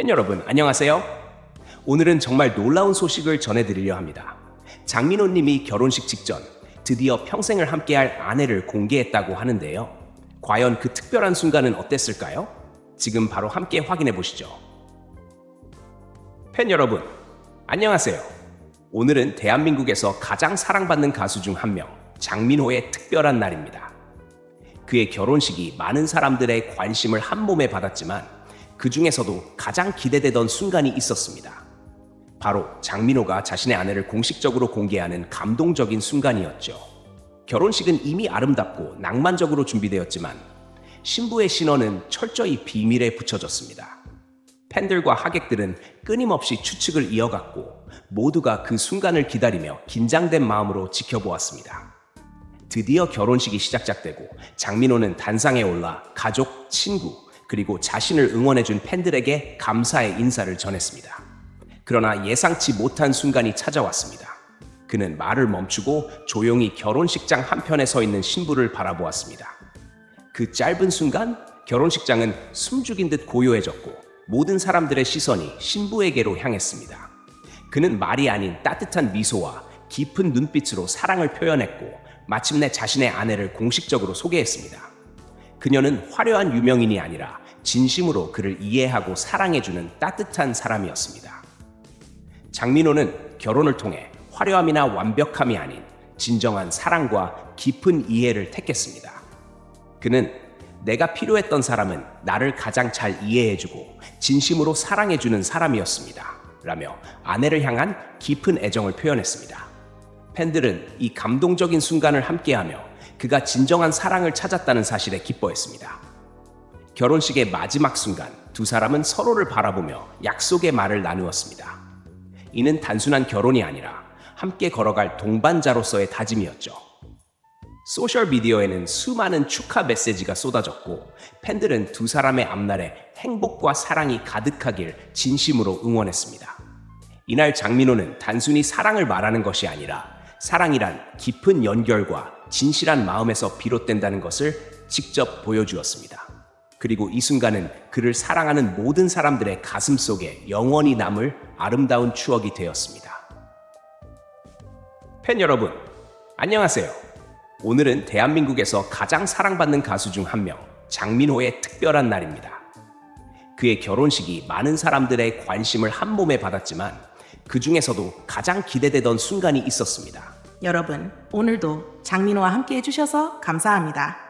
팬 여러분, 안녕하세요. 오늘은 정말 놀라운 소식을 전해드리려 합니다. 장민호 님이 결혼식 직전 드디어 평생을 함께할 아내를 공개했다고 하는데요. 과연 그 특별한 순간은 어땠을까요? 지금 바로 함께 확인해 보시죠. 팬 여러분, 안녕하세요. 오늘은 대한민국에서 가장 사랑받는 가수 중 한 명, 장민호의 특별한 날입니다. 그의 결혼식이 많은 사람들의 관심을 한 몸에 받았지만 그 중에서도 가장 기대되던 순간이 있었습니다. 바로 장민호가 자신의 아내를 공식적으로 공개하는 감동적인 순간이었죠. 결혼식은 이미 아름답고 낭만적으로 준비되었지만 신부의 신원은 철저히 비밀에 붙여졌습니다. 팬들과 하객들은 끊임없이 추측을 이어갔고 모두가 그 순간을 기다리며 긴장된 마음으로 지켜보았습니다. 드디어 결혼식이 시작작되고 장민호는 단상에 올라 가족, 친구, 그리고 자신을 응원해준 팬들에게 감사의 인사를 전했습니다. 그러나 예상치 못한 순간이 찾아왔습니다. 그는 말을 멈추고 조용히 결혼식장 한편에 서 있는 신부를 바라보았습니다. 그 짧은 순간 결혼식장은 숨죽인 듯 고요해졌고 모든 사람들의 시선이 신부에게로 향했습니다. 그는 말이 아닌 따뜻한 미소와 깊은 눈빛으로 사랑을 표현했고 마침내 자신의 아내를 공식적으로 소개했습니다. 그녀는 화려한 유명인이 아니라 진심으로 그를 이해하고 사랑해주는 따뜻한 사람이었습니다. 장민호는 결혼을 통해 화려함이나 완벽함이 아닌 진정한 사랑과 깊은 이해를 택했습니다. 그는 내가 필요했던 사람은 나를 가장 잘 이해해주고 진심으로 사랑해주는 사람이었습니다. 라며 아내를 향한 깊은 애정을 표현했습니다. 팬들은 이 감동적인 순간을 함께하며 그가 진정한 사랑을 찾았다는 사실에 기뻐했습니다. 결혼식의 마지막 순간 두 사람은 서로를 바라보며 약속의 말을 나누었습니다. 이는 단순한 결혼이 아니라 함께 걸어갈 동반자로서의 다짐이었죠. 소셜 미디어에는 수많은 축하 메시지가 쏟아졌고 팬들은 두 사람의 앞날에 행복과 사랑이 가득하길 진심으로 응원했습니다. 이날 장민호는 단순히 사랑을 말하는 것이 아니라 사랑이란 깊은 연결과 진실한 마음에서 비롯된다는 것을 직접 보여주었습니다. 그리고 이 순간은 그를 사랑하는 모든 사람들의 가슴 속에 영원히 남을 아름다운 추억이 되었습니다. 팬 여러분, 안녕하세요. 오늘은 대한민국에서 가장 사랑받는 가수 중 한 명, 장민호의 특별한 날입니다. 그의 결혼식이 많은 사람들의 관심을 한 몸에 받았지만 그 중에서도 가장 기대되던 순간이 있었습니다. 여러분, 오늘도 장민호와 함께 해주셔서 감사합니다.